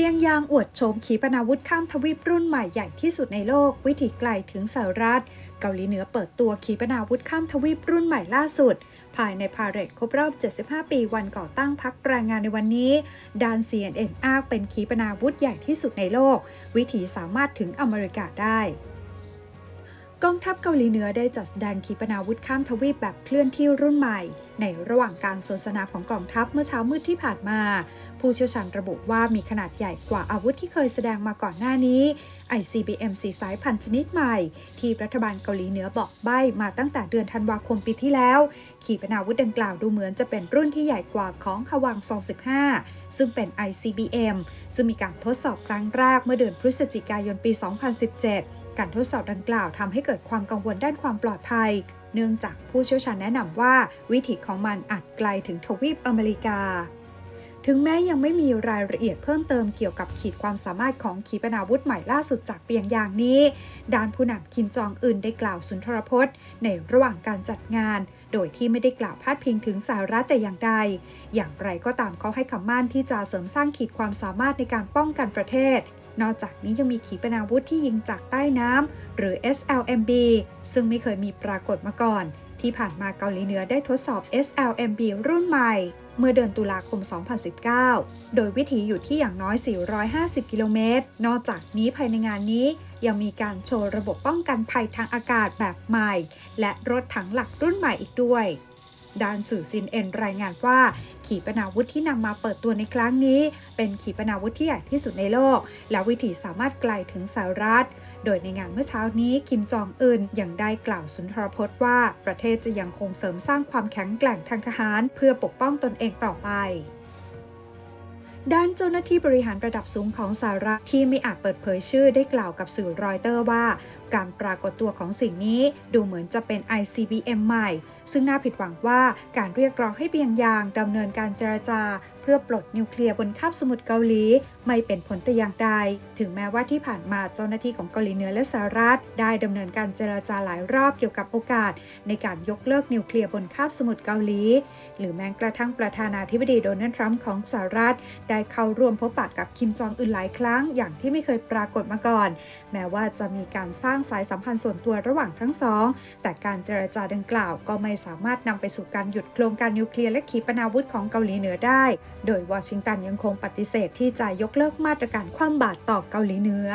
ปียงยางอวดโฉมขีปนาวุธข้ามทวีปรุ่นใหม่ใหญ่ที่สุดในโลก วิถีไกลถึงสหรัฐ เกาหลีเหนือเปิดตัวขีปนาวุธข้ามทวีปรุ่นใหม่ล่าสุด ภายในพาเรดครบรอบ 75 ปีวันก่อตั้งพรรคแรงงานในวันนี้ดาน CNN อ้างเป็นขีปนาวุธใหญ่ที่สุดในโลก วิถีสามารถถึงอเมริกาได้ กองทัพเกาหลีเหนือได้จัดแสดงขีปนาวุธข้ามทวีปแบบเคลื่อนที่รุ่นใหม่ ในระหว่างการสนทนาของกองทัพเมื่อเช้ามืดที่ผ่านมา ผู้เชี่ยวชาญระบุว่ามีขนาดใหญ่กว่าอาวุธที่เคยแสดงมาก่อนหน้านี้ ICBM สีสายพันธุ์ชนิดใหม่ ที่รัฐบาลเกาหลีเหนือบอกใบ้มาตั้งแต่เดือนธันวาคมปีที่แล้ว ขีปนาวุธดังกล่าวดูเหมือนจะเป็นรุ่นที่ใหญ่กว่าของฮวัง25 ซึ่งเป็น ICBM ซึ่งมีการทดสอบครั้งแรกเมื่อเดือนพฤศจิกายนปี 2017 การทดสอบดังกล่าวทำให้เกิดความกังวลด้านความปลอดภัย เนื่องจากผู้เชี่ยวชาญแนะนำว่าวิถีของมันอาจไกลถึงทวีปอเมริกา ถึงแม้ยังไม่มีรายละเอียดเพิ่มเติมเกี่ยวกับขีดความสามารถของขีปนาวุธใหม่ล่าสุดจากเปียงยางนี้ ด้านผู้นำคิมจองอึนได้กล่าวสุนทรพจน์ ในระหว่างการจัดงานโดยที่ไม่ได้กล่าวพาดพิงถึงสหรัฐแต่อย่างใด อย่างไรก็ตามเขาให้คำมั่นที่จะเสริมสร้างขีดความสามารถในการป้องกันประเทศ นอกจากนี้ยังมีขีปนาวุธที่ยิงจากใต้น้ำหรือ SLMB ซึ่งไม่เคยมีปรากฏมาก่อน ที่ผ่านมาเกาหลีเหนือได้ทดสอบ SLMB รุ่นใหม่ เมื่อเดือนตุลาคม 2019 โดยวิถีอยู่ที่อย่างน้อย 450 กิโลเมตร นอกจากนี้ภายในงานนี้ยังมีการโชว์ระบบป้องกันภัยทางอากาศแบบใหม่ และรถถังหลักรุ่นใหม่อีกด้วย ด้านสื่อซินเอ็นรายงานว่า ขีปนาวุธที่นำมาเปิดตัวในครั้งนี้ เป็นขีปนาวุธที่ใหญ่ที่สุดในโลก และวิถีสามารถไกลถึงสหรัฐ โดยในงานเมื่อเช้านี้คิมจองอึนยังได้กล่าวสุนทรพจน์ว่า ประเทศจะยังคงเสริมสร้างความแข็งแกร่งทางทหาร เพื่อปกป้องตนเองต่อไปด้านเจ้าหน้าที่บริหารระดับสูงของสหรัฐที่ไม่อาจเปิดเผยชื่อได้กล่าวกับสื่อรอยเตอร์ว่า การปรากฏตัวของสิ่งนี้ดูเหมือนจะเป็น ICBM ใหม่ ซึ่งน่าผิดหวังว่าการเรียกร้องให้เบียงยางดำเนินการเจรจา เพื่อปลดนิวเคลียร์บนคาบสมุทรเกาหลี ไม่เป็นผลแต่อย่างใด ถึงแม้ว่าที่ผ่านมาเจ้าหน้าที่ของเกาหลีเหนือและสหรัฐได้ดำเนินการเจรจาหลายรอบเกี่ยวกับโอกาส ในการยกเลิกนิวเคลียร์บนคาบสมุทรเกาหลี หรือแม้กระทั่งประธานาธิบดีโดนัลด์ทรัมป์ของสหรัฐ ได้เข้าร่วมพบปะกับคิมจองอึนหลายครั้งอย่างที่ไม่เคยปรากฏมาก่อน แม้ว่าจะมีการสร้างสายสัมพันธ์ส่วนตัวระหว่างทั้งสอง แต่การเจรจาดังกล่าวก็ไม่สามารถนำไปสู่การหยุดโครงการนิวเคลียร์และขีปนาวุธของเกาหลีเหนือได้ โดยวอชิงตันยังคงปฏิเสธที่จะยกเลิกมาตรการคว่ำบาตรต่อเกาหลีเหนือ